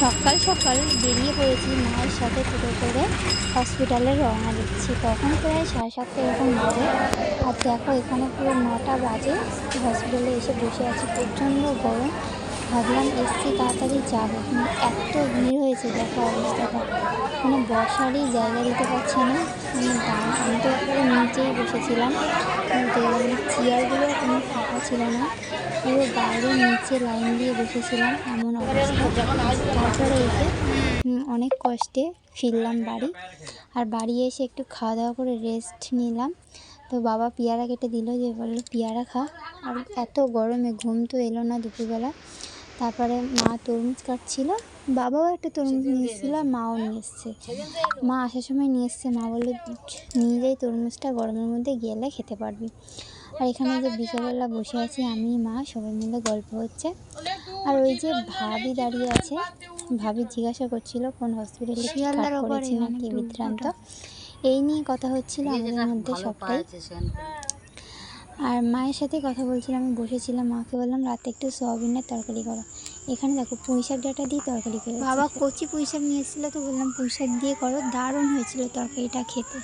সকাল সকাল বেরিয়ে পড়েছি মায়ের সাথে টোটো করে হসপিটালে রওনা দিচ্ছি। তখন প্রায় সাড়ে সাতটা এরকম বাজে। আর দেখো, এখানে পুরো নটা বাজে। হসপিটালে এসে বসে আছি। প্রচণ্ড গরম। ভাবলাম, এসছি, তাড়াতাড়ি যাব। কিন্তু এত ভিড় হয়েছে, দেখো অবস্থাটা মানে বসারই জায়গা দিতে পারছে না। মানে আমি তো নিচেই বসেছিলাম। চেয়ারগুলো কোনো ছিল না। পুরো বাইরে নিচে লাইন দিয়ে বসেছিলাম এমন অবস্থা। তারপরে এসে অনেক কষ্টে ফিরলাম বাড়ি। আর বাড়ি এসে একটু খাওয়া দাওয়া করে রেস্ট নিলাম। তো বাবা পেয়ারা কেটে দিল যে, বলল, পেয়ারা খা। আর এত গরমে ঘুম তো এলো না দুপুরবেলা। তারপরে মা তরমুজ কাটছিল। বাবাও একটা তরমুজ নিয়ে এসেছিল আর মাও নিয়ে এসছে। মা আসার সময় নিয়ে এসছে। মা বলল নিয়ে যাই তরমুজটা গরমের মধ্যে গেলে খেতে পারবি। আর এখানে যে বিকেলবেলা বসে আছি আমি মা সবাই মিলে গল্প হচ্ছে। আর ওই যে ভাবি দাঁড়িয়ে আছে ভাবি জিজ্ঞাসা করছিল কোন হসপিটালে করেছি? নাকি বিভ্রান্ত? এই নিয়ে কথা হচ্ছিল আমাদের মধ্যে সবটাই। আর মায়ের সাথে কথা বলছিলাম আমি বসেছিলাম মাকে বললাম রাতে একটু সোয়াবিনের তরকারি করো। এখানে দেখো পুঁইশাক ডাটা দিয়ে তরকারি করে বাবা কচি পুঁই শাক নিয়ে এসেছিল তো বললাম পুঁইশাক দিয়ে করো, দারুণ হয়েছিল তরকারিটা খেতে।